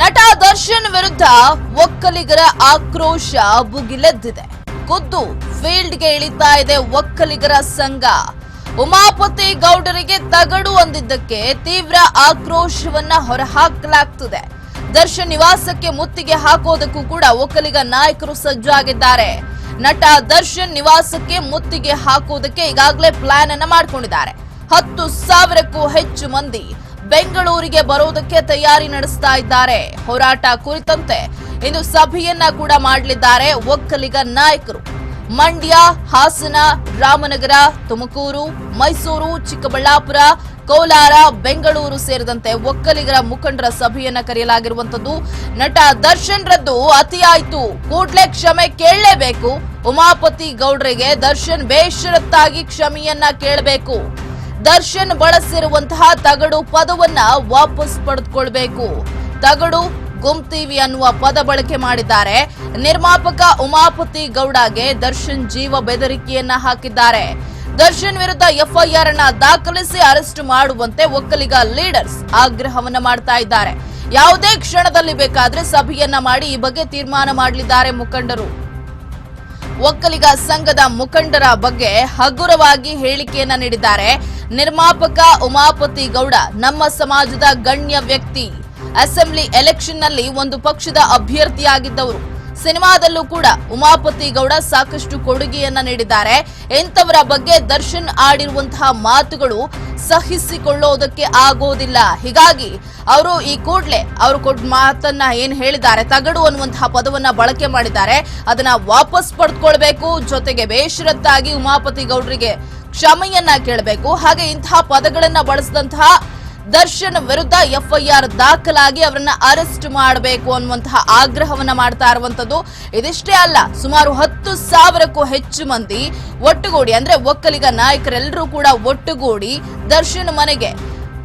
ನಟ ದರ್ಶನ್ ವಿರುದ್ಧ ಒಕ್ಕಲಿಗರ ಆಕ್ರೋಶ ಭುಗಿಲೆದ್ದಿದೆ. ಖುದ್ದು ಫೀಲ್ಡ್ಗೆ ಇಳಿತಾ ಇದೆ ಒಕ್ಕಲಿಗರ ಸಂಘ. ಉಮಾಪತಿ ಗೌಡರಿಗೆ ತಗಡು ಹೊಂದಿದ್ದಕ್ಕೆ ತೀವ್ರ ಆಕ್ರೋಶವನ್ನ ಹೊರಹಾಕಲಾಗ್ತಿದೆ. ದರ್ಶನ್ ನಿವಾಸಕ್ಕೆ ಮುತ್ತಿಗೆ ಹಾಕೋದಕ್ಕೂ ಕೂಡ ಒಕ್ಕಲಿಗ ನಾಯಕರು ಸಜ್ಜಾಗಿದ್ದಾರೆ. ನಟ ದರ್ಶನ್ ನಿವಾಸಕ್ಕೆ ಮುತ್ತಿಗೆ ಹಾಕೋದಕ್ಕೆ ಈಗಾಗಲೇ ಪ್ಲಾನ್ ಅನ್ನ ಮಾಡಿಕೊಂಡಿದ್ದಾರೆ. ಹತ್ತು ಸಾವಿರಕ್ಕೂ ಹೆಚ್ಚು ಮಂದಿ ಬೆಂಗಳೂರಿಗೆ ಬರೋದಕ್ಕೆ ತಯಾರಿ ನಡೆಸ್ತಾ ಇದ್ದಾರೆ. ಹೋರಾಟ ಕುರಿತಂತೆ ಇಂದು ಸಭೆಯನ್ನ ಕೂಡ ಮಾಡಲಿದ್ದಾರೆ ಒಕ್ಕಲಿಗ ನಾಯಕರು. ಮಂಡ್ಯ, ಹಾಸನ, ರಾಮನಗರ, ತುಮಕೂರು, ಮೈಸೂರು, ಚಿಕ್ಕಬಳ್ಳಾಪುರ, ಕೋಲಾರ, ಬೆಂಗಳೂರು ಸೇರಿದಂತೆ ಒಕ್ಕಲಿಗರ ಮುಖಂಡರ ಸಭೆಯನ್ನ ಕರೆಯಲಾಗಿರುವಂತದ್ದು ನಟ ದರ್ಶನ್ ರದ್ದು ಅತಿಯಾಯ್ತು. ಕೂಡ್ಲೆ ಕ್ಷಮೆ ಕೇಳಲೇಬೇಕು. ಉಮಾಪತಿ ಗೌಡ್ರಿಗೆ ದರ್ಶನ್ ಬೇಷರತ್ತಾಗಿ ಕ್ಷಮೆಯನ್ನ ಕೇಳಬೇಕು. ದರ್ಶನ್ ಬಳಸಿರುವಂತಹ ತಗಡು ಪದವನ್ನ ವಾಪಸ್ ಪಡೆದುಕೊಳ್ಬೇಕು. ತಗಡು ಗುಮ್ತೀವಿ ಅನ್ನುವ ಪದ ಬಳಕೆ ಮಾಡಿದ್ದಾರೆ. ನಿರ್ಮಾಪಕ ಉಮಾಪತಿ ಗೌಡಗೆ ದರ್ಶನ್ ಜೀವ ಬೆದರಿಕೆಯನ್ನ ಹಾಕಿದ್ದಾರೆ. ದರ್ಶನ್ ವಿರುದ್ಧ ಎಫ್ಐಆರ್ ಅನ್ನ ದಾಖಲಿಸಿ ಅರೆಸ್ಟ್ ಮಾಡುವಂತೆ ಒಕ್ಕಲಿಗ ಲೀಡರ್ಸ್ ಆಗ್ರಹವನ್ನ ಮಾಡ್ತಾ ಇದ್ದಾರೆ. ಯಾವುದೇ ಕ್ಷಣದಲ್ಲಿ ಬೇಕಾದ್ರೆ ಸಭೆಯನ್ನ ಮಾಡಿ ಈ ಬಗ್ಗೆ ತೀರ್ಮಾನ ಮಾಡಲಿದ್ದಾರೆ ಮುಖಂಡರು. ಒಕ್ಕಲಿಗ ಸಂಘದ ಮುಖಂಡರ ಬಗ್ಗೆ ಹಗುರವಾಗಿ ಹೇಳಿಕೆಯನ್ನ ನೀಡಿದ್ದಾರೆ. ನಿರ್ಮಾಪಕ ಉಮಾಪತಿ ಗೌಡ, ನಮ್ಮ ಸಮಾಜದ ಗಣ್ಯ ವ್ಯಕ್ತಿ. ಅಸೆಂಬ್ಲಿ ಎಲೆಕ್ಷನ್ನಲ್ಲಿ ಒಂದು ಪಕ್ಷದ ಅಭ್ಯರ್ಥಿಯಾಗಿದ್ದವರು. ಸಿನಿಮಾದಲ್ಲೂ ಕೂಡ ಉಮಾಪತಿ ಗೌಡ ಸಾಕಷ್ಟು ಕೊಡುಗೆಯನ್ನ ನೀಡಿದ್ದಾರೆ. ಇಂಥವರ ಬಗ್ಗೆ ದರ್ಶನ್ ಆಡಿರುವಂತಹ ಮಾತುಗಳು ಸಹಿಸಿಕೊಳ್ಳೋದಕ್ಕೆ ಆಗೋದಿಲ್ಲ. ಹೀಗಾಗಿ ಅವರು ಈ ಕೂಡ್ಲೆ ಅವರು ಕೊಟ್ಟ ಮಾತನ್ನ ಏನ್ ಹೇಳಿದ್ದಾರೆ, ತಗಡು ಅನ್ನುವಂತಹ ಪದವನ್ನ ಬಳಕೆ ಮಾಡಿದ್ದಾರೆ. ಅದನ್ನ ವಾಪಸ್ ಪಡೆದುಕೊಳ್ಬೇಕು ಜೊತೆಗೆ ಬೇಷರತ್ತಾಗಿ ಉಮಾಪತಿ ಗೌಡರಿಗೆ ಕ್ಷಮೆಯನ್ನ ಕೇಳಬೇಕು. ಹಾಗೆ ಇಂತಹ ಪದಗಳನ್ನ ಬಳಸಿದಂತಹ ದರ್ಶನ್ ವಿರುದ್ಧ ಎಫ್ಐಆರ್ ದಾಖಲಾಗಿ ಅವರನ್ನ ಅರೆಸ್ಟ್ ಮಾಡಬೇಕು ಅನ್ನುವಂತಹ ಆಗ್ರಹವನ್ನ ಮಾಡ್ತಾ ಇರುವಂತದ್ದು. ಇದಿಷ್ಟೇ ಅಲ್ಲ, ಸುಮಾರು ಹತ್ತು ಸಾವಿರಕ್ಕೂ ಹೆಚ್ಚು ಮಂದಿ ಒಟ್ಟುಗೂಡಿ, ಅಂದ್ರೆ ಒಕ್ಕಲಿಗ ನಾಯಕರೆಲ್ಲರೂ ಕೂಡ ಒಟ್ಟುಗೂಡಿ ದರ್ಶನ್ ಮನೆಗೆ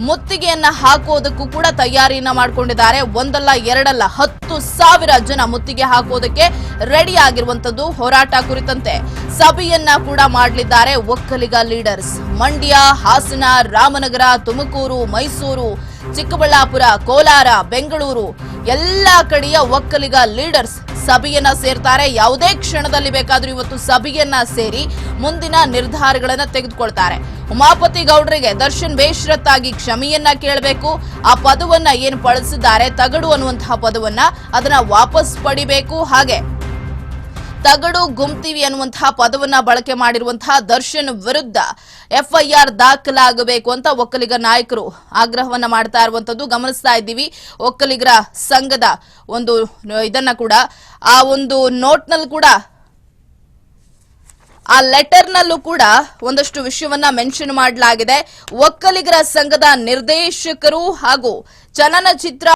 ಮುತ್ತಿಗೆಯನ್ನ ಹಾಕೋದಕ್ಕೂ ಕೂಡ ತಯಾರಿಯನ್ನ ಮಾಡಿಕೊಂಡಿದ್ದಾರೆ. ಒಂದಲ್ಲ, ಎರಡಲ್ಲ, ಹತ್ತು ಸಾವಿರ ಜನ ಮುತ್ತಿಗೆ ಹಾಕೋದಕ್ಕೆ ರೆಡಿ ಆಗಿರುವಂತದ್ದು ಹೋರಾಟ ಕುರಿತಂತೆ ಸಭೆಯನ್ನ ಕೂಡ ಮಾಡಲಿದ್ದಾರೆ ಒಕ್ಕಲಿಗ ಲೀಡರ್ಸ್ ಮಂಡ್ಯ, ಹಾಸನ, ರಾಮನಗರ, ತುಮಕೂರು, ಮೈಸೂರು, ಚಿಕ್ಕಬಳ್ಳಾಪುರ, ಕೋಲಾರ, ಬೆಂಗಳೂರು ಎಲ್ಲಾ ಕಡೆಯ ಒಕ್ಕಲಿಗ ಲೀಡರ್ಸ್ ಸಭೆಯನ್ನ ಸೇರ್ತಾರೆ. ಯಾವುದೇ ಕ್ಷಣದಲ್ಲಿ ಬೇಕಾದ್ರೂ ಇವತ್ತು ಸಭೆಯನ್ನ ಸೇರಿ ಮುಂದಿನ ನಿರ್ಧಾರಗಳನ್ನ ತೆಗೆದುಕೊಳ್ತಾರೆ. ಉಮಾಪತಿ ಗೌಡರಿಗೆ ದರ್ಶನ್ ಬೇಷರತ್ತಾಗಿ ಕ್ಷಮೆಯನ್ನ ಕೇಳಬೇಕು. ಆ ಪದವನ್ನ ಏನು ಬಳಸಿದ್ದಾರೆ ತಗಡು ಅನ್ನುವಂತಹ ಪದವನ್ನ ಅದನ್ನ ವಾಪಸ್ ಪಡಿಬೇಕು. ಹಾಗೆ ತಗಡು ಗುಮ್ತೀವಿ ಅನ್ನುವಂತಹ ಪದವನ್ನ ಬಳಕೆ ಮಾಡಿರುವಂತಹ ದರ್ಶನ್ ವಿರುದ್ಧ ಎಫ್ಐಆರ್ ದಾಖಲಾಗಬೇಕು ಅಂತ ಒಕ್ಕಲಿಗ ನಾಯಕರು ಆಗ್ರಹವನ್ನ ಮಾಡ್ತಾ ಇರುವಂತದ್ದು ಗಮನಿಸ್ತಾ ಇದ್ದೀವಿ, ಒಕ್ಕಲಿಗರ ಸಂಘದ ಒಂದು ಇದನ್ನ ಕೂಡ, ಆ ಒಂದು ನೋಟ್ನಲ್ಲಿ ಕೂಡ, ಆ ಲೆಟರ್ನಲ್ಲೂ ಕೂಡ ಒಂದಷ್ಟು ವಿಷಯವನ್ನ ಮೆನ್ಷನ್ ಮಾಡಲಾಗಿದೆ. ಒಕ್ಕಲಿಗರ ಸಂಘದ ನಿರ್ದೇಶಕರು ಹಾಗೂ ಚಲನಚಿತ್ರ